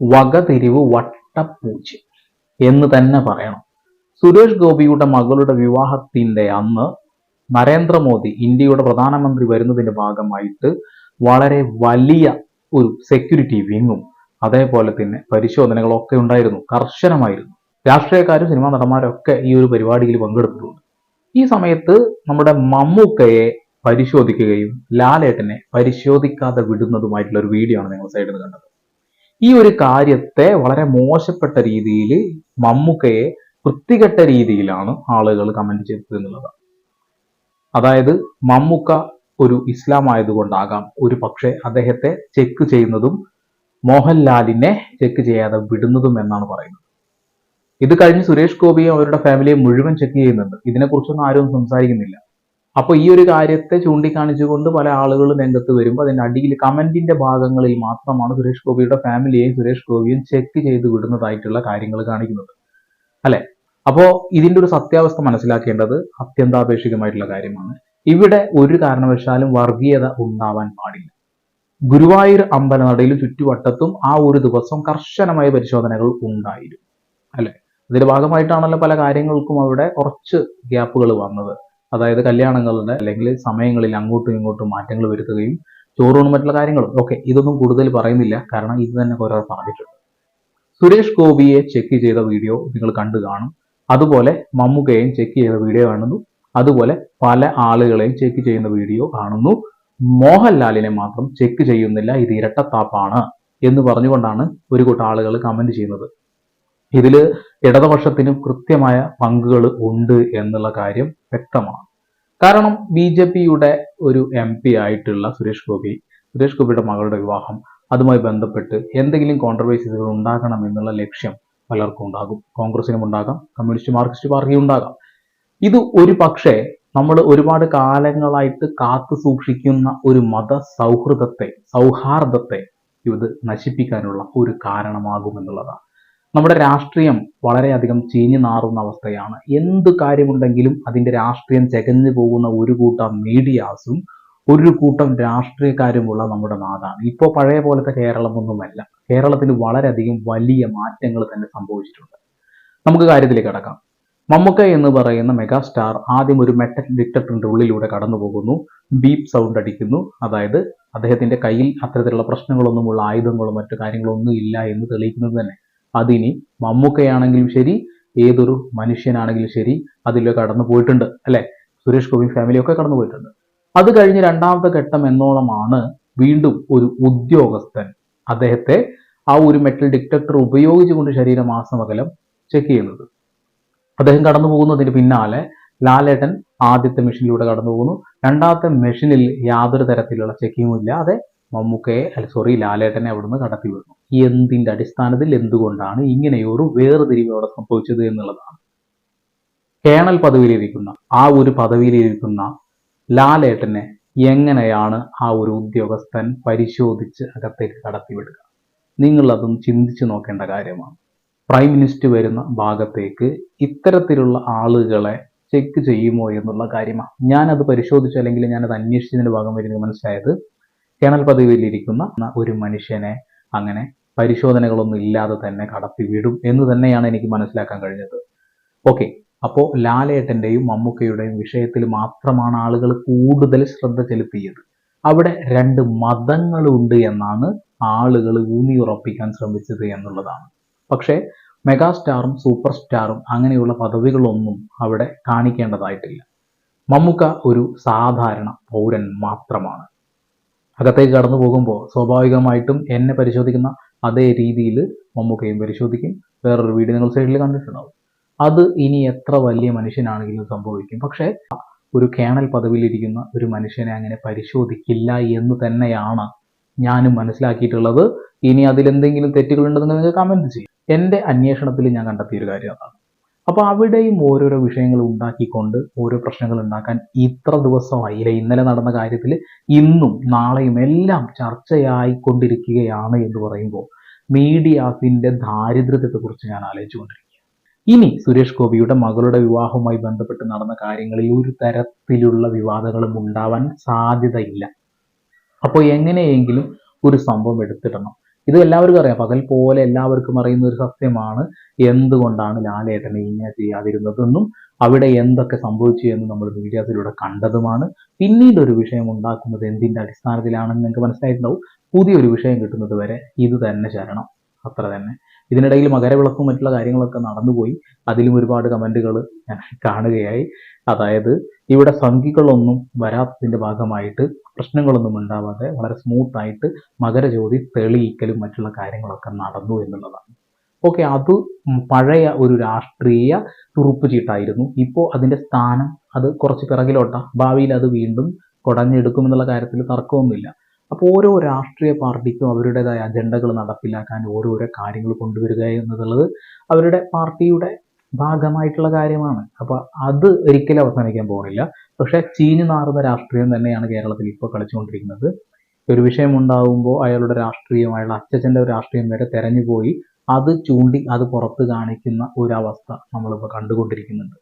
വകതിരിവ് വട്ടപ്പൂച്ച് എന്ന് തന്നെ പറയണം. സുരേഷ് ഗോപിയുടെ മകളുടെ വിവാഹത്തിന്റെ അന്ന് നരേന്ദ്രമോദി ഇന്ത്യയുടെ പ്രധാനമന്ത്രി വരുന്നതിന്റെ ഭാഗമായിട്ട് വളരെ വലിയ ഒരു സെക്യൂരിറ്റി വിങ്ങും അതേപോലെ തന്നെ പരിശോധനകളൊക്കെ ഉണ്ടായിരുന്നു. കർശനമായിരുന്നു. രാഷ്ട്രീയക്കാരും സിനിമാ നടന്മാരൊക്കെ ഈ ഒരു പരിപാടിയിൽ പങ്കെടുത്തിട്ടുണ്ട്. ഈ സമയത്ത് നമ്മുടെ മമ്മൂക്കയെ പരിശോധിക്കുകയും ലാലേട്ടനെ പരിശോധിക്കാതെ വിടുന്നതുമായിട്ടുള്ള ഒരു വീഡിയോ ആണ് നിങ്ങൾ സൈഡിൽ കണ്ടത്. ഈ ഒരു കാര്യത്തെ വളരെ മോശപ്പെട്ട രീതിയിൽ മമ്മൂക്കയെ വൃത്തികെട്ട രീതിയിലാണ് ആളുകൾ കമന്റ് ചെയ്തത് എന്നുള്ളത് അതായത് മമ്മൂക്ക ഒരു ഇസ്ലാം ആയതുകൊണ്ടാകാം. ഒരു പക്ഷേ അദ്ദേഹത്തെ ചെക്ക് ചെയ്യുന്നതും മോഹൻലാലിനെ ചെക്ക് ചെയ്യാതെ വിടുന്നതും എന്നാണ് പറയുന്നത്. ഇത് കഴിഞ്ഞ് സുരേഷ് ഗോപിയും അവരുടെ ഫാമിലിയെ മുഴുവൻ ചെക്ക് ചെയ്യുന്നുണ്ട്. ഇതിനെക്കുറിച്ചൊന്നും ആരും സംസാരിക്കുന്നില്ല. അപ്പൊ ഈ ഒരു കാര്യത്തെ ചൂണ്ടിക്കാണിച്ചുകൊണ്ട് പല ആളുകളും രംഗത്ത് വരുമ്പോൾ അതിന്റെ അടിയിൽ കമന്റിന്റെ ഭാഗങ്ങളിൽ മാത്രമാണ് സുരേഷ് ഗോപിയുടെ ഫാമിലിയെയും സുരേഷ് ഗോപിയും ചെക്ക് ചെയ്ത് വിടുന്നതായിട്ടുള്ള കാര്യങ്ങൾ കാണിക്കുന്നത്. അല്ലെ? അപ്പോ ഇതിന്റെ ഒരു സത്യാവസ്ഥ മനസ്സിലാക്കേണ്ടത് അത്യന്താപേക്ഷികമായിട്ടുള്ള കാര്യമാണ്. ഇവിടെ ഒരു കാരണവശാലും വർഗീയത ഉണ്ടാവാൻ പാടില്ല. ഗുരുവായൂർ അമ്പലനടയിലും ചുറ്റുവട്ടത്തും ആ ഒരു ദിവസം കർശനമായ പരിശോധനകൾ ഉണ്ടായിരുന്നു. അല്ലെ? അതിന്റെ ഭാഗമായിട്ടാണല്ലോ പല കാര്യങ്ങൾക്കും അവിടെ കുറച്ച് ഗ്യാപ്പുകൾ വന്നത്. അതായത് കല്യാണങ്ങളുടെ അല്ലെങ്കിൽ സമയങ്ങളിൽ അങ്ങോട്ടും ഇങ്ങോട്ടും മാറ്റങ്ങൾ വരുത്തുകയും ചോറൂണും മറ്റുള്ള കാര്യങ്ങളും ഓക്കെ ഇതൊന്നും കൂടുതൽ പറയുന്നില്ല. കാരണം ഇത് തന്നെ ഒരാൾ പറഞ്ഞിട്ടുണ്ട്. സുരേഷ് ഗോപിയെ ചെക്ക് ചെയ്ത വീഡിയോ നിങ്ങൾ കണ്ടു കാണും. അതുപോലെ മമ്മൂക്കയെയും ചെക്ക് ചെയ്ത വീഡിയോ കാണുന്നു. അതുപോലെ പല ആളുകളെയും ചെക്ക് ചെയ്യുന്ന വീഡിയോ കാണുന്നു. മോഹൻലാലിനെ മാത്രം ചെക്ക് ചെയ്യുന്നില്ല. ഇത് ഇരട്ടത്താപ്പാണ് എന്ന് പറഞ്ഞുകൊണ്ടാണ് ഒരു കൂട്ടം ആളുകൾ കമന്റ് ചെയ്യുന്നത്. ഇതിൽ ഇടതുപക്ഷത്തിന് കൃത്യമായ പങ്കുകൾ ഉണ്ട് എന്നുള്ള കാര്യം വ്യക്തമാണ്. കാരണം ബി ജെ പിയുടെ ഒരു എം പി ആയിട്ടുള്ള സുരേഷ് ഗോപി സുരേഷ് ഗോപിയുടെ മകളുടെ വിവാഹം അതുമായി ബന്ധപ്പെട്ട് എന്തെങ്കിലും കോൺട്രവേഴ്സികൾ ഉണ്ടാകണം എന്നുള്ള ലക്ഷ്യം പലർക്കും ഉണ്ടാകും. കോൺഗ്രസിനും ഉണ്ടാകാം കമ്മ്യൂണിസ്റ്റ് മാർക്സിസ്റ്റ് പാർട്ടിയും ഉണ്ടാകാം. ഇത് ഒരു പക്ഷേ നമ്മൾ ഒരുപാട് കാലങ്ങളായിട്ട് കാത്തു സൂക്ഷിക്കുന്ന ഒരു മത സൗഹൃദത്തെ സൗഹാർദ്ദത്തെ ഇത് നശിപ്പിക്കാനുള്ള ഒരു കാരണമാകുമെന്നുള്ളതാണ്. നമ്മുടെ രാഷ്ട്രീയം വളരെയധികം ചീഞ്ഞു നാറുന്ന അവസ്ഥയാണ്. എന്ത് കാര്യമുണ്ടെങ്കിലും അതിന്റെ രാഷ്ട്രീയം ചകഞ്ഞു പോകുന്ന ഒരു കൂട്ടം മീഡിയാസും ഒരു കൂട്ടം രാഷ്ട്രീയക്കാരുമുള്ള നമ്മുടെ നാടാണ്. ഇപ്പോൾ പഴയ പോലത്തെ കേരളമൊന്നുമല്ല. കേരളത്തിൽ വളരെയധികം വലിയ മാറ്റങ്ങൾ തന്നെ സംഭവിച്ചിട്ടുണ്ട്. നമുക്ക് കാര്യത്തിലേക്ക് കടക്കാം. മമ്മുക്ക എന്ന് പറയുന്ന മെഗാസ്റ്റാർ ആദ്യം ഒരു മെറ്റൽ ഡിറ്റക്ടറിന്റെ ഉള്ളിലൂടെ കടന്നു പോകുന്നു. ബീപ്പ് സൗണ്ട് അടിക്കുന്നു. അതായത് അദ്ദേഹത്തിന്റെ കയ്യിൽ അത്തരത്തിലുള്ള പ്രശ്നങ്ങളൊന്നുമുള്ള ആയുധങ്ങളോ മറ്റു കാര്യങ്ങളോ ഒന്നും ഇല്ല എന്ന് തെളിയിക്കുന്നത് തന്നെ. അതിനി മമ്മൂക്കയാണെങ്കിലും ശരി ഏതൊരു മനുഷ്യനാണെങ്കിലും ശരി അതിലൊക്കെ കടന്നു പോയിട്ടുണ്ട് അല്ലെ? സുരേഷ് ഗോപി ഫാമിലി ഒക്കെ കടന്നു പോയിട്ടുണ്ട്. അത് കഴിഞ്ഞ് രണ്ടാമത്തെ ഘട്ടം എന്നോളമാണ് വീണ്ടും ഒരു ഉദ്യോഗസ്ഥൻ. അദ്ദേഹത്തെ ആ ഒരു മെറ്റൽ ഡിറ്റക്ടർ ഉപയോഗിച്ചുകൊണ്ട് ശരീരമാസമകലം ചെക്ക് ചെയ്യുന്നത്. അദ്ദേഹം കടന്നു പോകുന്നതിന് പിന്നാലെ ലാലേട്ടൻ ആദ്യത്തെ മെഷീനിലൂടെ കടന്നു പോകുന്നു. രണ്ടാമത്തെ മെഷീനിൽ യാതൊരു തരത്തിലുള്ള ചെക്കിങ്ങും ഇല്ലാതെ മമ്മൂക്കയെ അല്ല സോറി ലാലേട്ടനെ അവിടുന്ന് കടത്തി വിടുന്നു. എന്തിന്റെ അടിസ്ഥാനത്തിൽ എന്തുകൊണ്ടാണ് ഇങ്ങനെയൊരു വേർതിരിവ് അവിടെ സംഭവിച്ചത് എന്നുള്ളതാണ്. കേണൽ പദവിയിലിരിക്കുന്ന ആ ഒരു പദവിയിലിരിക്കുന്ന ലാലേട്ടനെ എങ്ങനെയാണ് ആ ഒരു ഉദ്യോഗസ്ഥൻ പരിശോധിച്ച് അകത്തേക്ക് കടത്തിവിടുക നിങ്ങൾ അതും ചിന്തിച്ചു നോക്കേണ്ട കാര്യമാണ്. പ്രൈം മിനിസ്റ്റർ വരുന്ന ഭാഗത്തേക്ക് ഇത്തരത്തിലുള്ള ആളുകളെ ചെക്ക് ചെയ്യുമോ എന്നുള്ള കാര്യമാണ്. ഞാനത് പരിശോധിച്ചു അല്ലെങ്കിൽ ഞാനത് അന്വേഷിച്ചതിന്റെ ഭാഗം വരുന്നത് മനസ്സിലായത് കേണൽ പദവിയിലിരിക്കുന്ന ഒരു മനുഷ്യനെ അങ്ങനെ പരിശോധനകളൊന്നും ഇല്ലാതെ തന്നെ കടത്തി വിടും എന്ന് തന്നെയാണ് എനിക്ക് മനസ്സിലാക്കാൻ കഴിഞ്ഞത്. ഓക്കെ അപ്പോൾ ലാലേട്ടന്റെയും മമ്മൂക്കയുടെയും വിഷയത്തിൽ മാത്രമാണ് ആളുകൾ കൂടുതൽ ശ്രദ്ധ ചെലുത്തിയത്. അവിടെ രണ്ട് മതങ്ങളുണ്ട് എന്നാണ് ആളുകൾ ഊന്നിയുറപ്പിക്കാൻ ശ്രമിച്ചത് എന്നുള്ളതാണ്. പക്ഷേ മെഗാസ്റ്റാറും സൂപ്പർ സ്റ്റാറും അങ്ങനെയുള്ള പദവികളൊന്നും അവിടെ കാണിക്കേണ്ടതായിട്ടില്ല. മമ്മൂക്ക ഒരു സാധാരണ പൗരൻ മാത്രമാണ്. അകത്തേക്ക് കടന്നു പോകുമ്പോൾ സ്വാഭാവികമായിട്ടും എന്നെ പരിശോധിക്കുന്ന അതേ രീതിയിൽ മമ്മൂക്കയും പരിശോധിക്കും. വേറൊരു വീഡിയോ നിങ്ങൾ സൈഡിൽ കണ്ടിട്ടുണ്ടാവും. അത് ഇനി എത്ര വലിയ മനുഷ്യനാണെങ്കിലും സംഭവിക്കും. പക്ഷേ ഒരു കേണൽ പദവിയിലിരിക്കുന്ന ഒരു മനുഷ്യനെ അങ്ങനെ പരിശോധിക്കില്ല എന്ന് തന്നെയാണ് ഞാനും മനസ്സിലാക്കിയിട്ടുള്ളത്. ഇനി അതിലെന്തെങ്കിലും തെറ്റുകളുണ്ടെന്ന് നിങ്ങൾക്ക് കമന്റ് ചെയ്യും. എന്റെ അന്വേഷണത്തിൽ ഞാൻ കണ്ടെത്തിയ ഒരു കാര്യം അതാണ്. അപ്പൊ അവിടെയും ഓരോരോ വിഷയങ്ങൾ ഉണ്ടാക്കിക്കൊണ്ട് ഓരോ പ്രശ്നങ്ങൾ ഉണ്ടാക്കാൻ ഇത്ര ദിവസമായി ദിവസമായില്ല ഇന്നലെ നടന്ന കാര്യത്തിൽ ഇന്നും നാളെയും എല്ലാം ചർച്ചയായിക്കൊണ്ടിരിക്കുകയാണ് എന്ന് പറയുമ്പോൾ മീഡിയാസിന്റെ ദാരിദ്ര്യത്തെക്കുറിച്ച് ഞാൻ ആലോചിച്ചുകൊണ്ടിരിക്കുക ഇനി സുരേഷ് ഗോപിയുടെ മകളുടെ വിവാഹവുമായി ബന്ധപ്പെട്ട് നടന്ന കാര്യങ്ങളിൽ ഒരു തരത്തിലുള്ള വിവാദങ്ങളും ഉണ്ടാവാൻ സാധ്യതയില്ല. അപ്പോൾ എങ്ങനെയെങ്കിലും ഒരു സംഭവം എടുത്തിടണം. ഇത് എല്ലാവർക്കും അറിയാം. പകൽ പോലെ എല്ലാവർക്കും അറിയുന്ന ഒരു സത്യമാണ് എന്തുകൊണ്ടാണ് ലാലേട്ടനെ ഇങ്ങനെ ചെയ്യാതിരുന്നതെന്നും അവിടെ എന്തൊക്കെ സംഭവിച്ചു എന്ന് നമ്മൾ മീഡിയത്തിലൂടെ കണ്ടതുമാണ്. പിന്നീട് ഒരു വിഷയം ഉണ്ടാക്കുന്നത് എന്തിന്റെ അടിസ്ഥാനത്തിലാണെന്ന് നിങ്ങൾക്ക് മനസ്സിലായിട്ടുണ്ടാവും. പുതിയൊരു വിഷയം കിട്ടുന്നത് വരെ ഇത് തന്നെ ചരണം അത്ര തന്നെ. ഇതിനിടയിൽ മകരവിളക്കും മറ്റുള്ള കാര്യങ്ങളൊക്കെ നടന്നുപോയി. അതിലും ഒരുപാട് കമന്റുകൾ ഞാൻ കാണുകയായി. അതായത് ഇവിടെ സംഖ്യകളൊന്നും വരാത്തതിന്റെ ഭാഗമായിട്ട് പ്രശ്നങ്ങളൊന്നും ഉണ്ടാവാതെ വളരെ സ്മൂത്തായിട്ട് മകരജ്യോതി തെളിയിക്കലും മറ്റുള്ള കാര്യങ്ങളൊക്കെ നടന്നു എന്നുള്ളതാണ്. ഓക്കെ അത് പഴയ ഒരു രാഷ്ട്രീയ തുറുപ്പ് ചീട്ടായിരുന്നു ഇപ്പോൾ അതിന്റെ സ്ഥാനം അത് കുറച്ച് പിറകിലോട്ടാണ് ഭാവിയിൽ അത് വീണ്ടും കുടഞ്ഞെടുക്കുമെന്നുള്ള കാര്യത്തിൽ തർക്കമൊന്നുമില്ല. അപ്പോൾ ഓരോ രാഷ്ട്രീയ പാർട്ടിക്കും അവരുടേതായ അജണ്ടകൾ നടപ്പിലാക്കാൻ ഓരോരോ കാര്യങ്ങൾ കൊണ്ടുവരിക എന്നുള്ളത് അവരുടെ പാർട്ടിയുടെ ഭാഗമായിട്ടുള്ള കാര്യമാണ്. അപ്പോൾ അത് ഒരിക്കലും അവസാനിക്കാൻ പോകുന്നില്ല. പക്ഷേ ചീഞ്ഞു നാറുന്ന രാഷ്ട്രീയം തന്നെയാണ് കേരളത്തിൽ ഇപ്പോൾ കളിച്ചുകൊണ്ടിരിക്കുന്നത്. ഒരു വിഷയം ഉണ്ടാകുമ്പോൾ അയാളുടെ രാഷ്ട്രീയം അയാളുടെ അച്ഛന്റെ രാഷ്ട്രീയം വരെ തെരഞ്ഞുപോയി അത് ചൂണ്ടി അത് പുറത്ത് കാണിക്കുന്ന ഒരവസ്ഥ നമ്മളിപ്പോൾ കണ്ടുകൊണ്ടിരിക്കുന്നുണ്ട്.